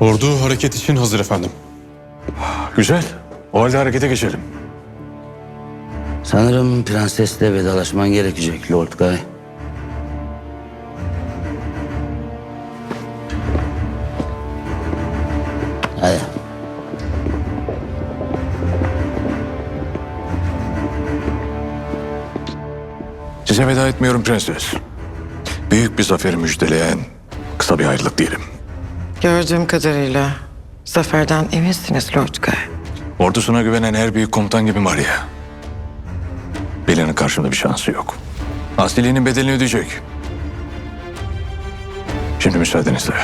Ordu hareket için hazır efendim. Güzel. O halde harekete geçelim. Sanırım prensesle vedalaşman gerekecek Lord Guy. Hadi. Size veda etmiyorum prenses. Büyük bir zaferi müjdeleyen kısa bir ayrılık diyelim. Gördüğüm kadarıyla zaferden eminsiniz Lord Guy. Ordusuna güvenen her büyük komutan gibi Maria. Belen'in karşımda bir şansı yok. Asilinin bedelini ödeyecek. Şimdi müsaadenizle.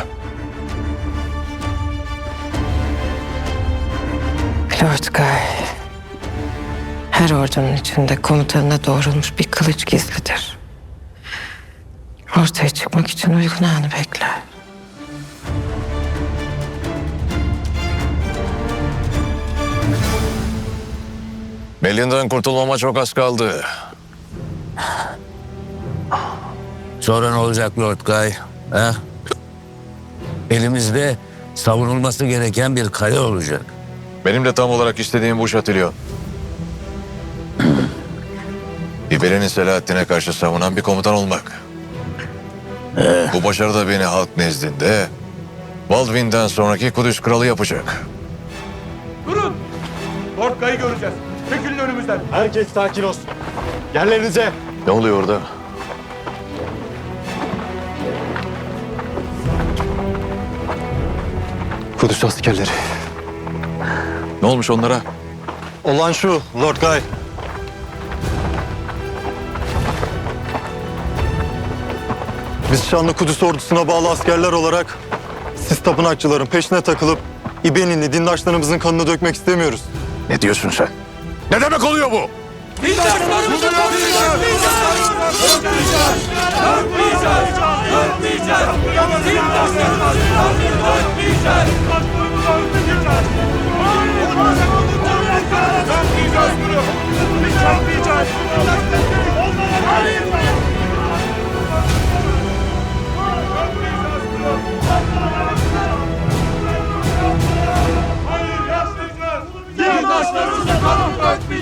Lord Guy. Her ordunun içinde komutanına doğrulmuş bir kılıç gizlidir. Ortaya çıkmak için uygun anı bekler. Melin'den kurtulmama çok az kaldı. Sonra ne olacak Lord Guy? Ha? Elimizde savunulması gereken bir kale olacak. Benim de tam olarak istediğim bu Şatilyon. İberi'nin Selahattin'e karşı savunan bir komutan olmak. Bu başarı da beni halk nezdinde Baldwin'den sonraki Kudüs kralı yapacak. Durun! Lord Guy'ı göreceğiz. Çekilin önümüzden. Herkes sakin olsun. Yerlerinize. Ne oluyor orada? Kudüs askerleri. Ne olmuş onlara? Olan şu Lord Guy. Biz şanlı Kudüs ordusuna bağlı askerler olarak siz tapınakçıların peşine takılıp İbeni'ni dindaşlarımızın kanını dökmek istemiyoruz. Ne diyorsun sen? Ne demek oluyor bu?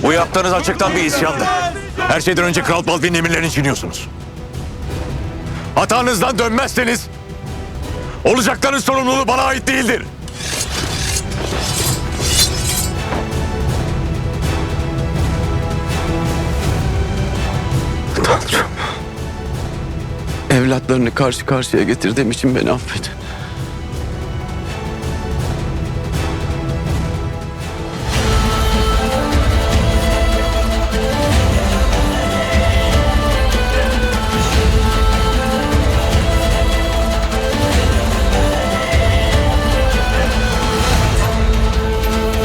Bu yaptığınız açıktan bir isyandır. Her şeyden önce Kral Baldwin'in emirlerini çiğniyorsunuz. Hatanızdan dönmezseniz olacakların sorumluluğu bana ait değildir. Tanrım. Evlatlarını karşı karşıya getirdiğim için beni affet.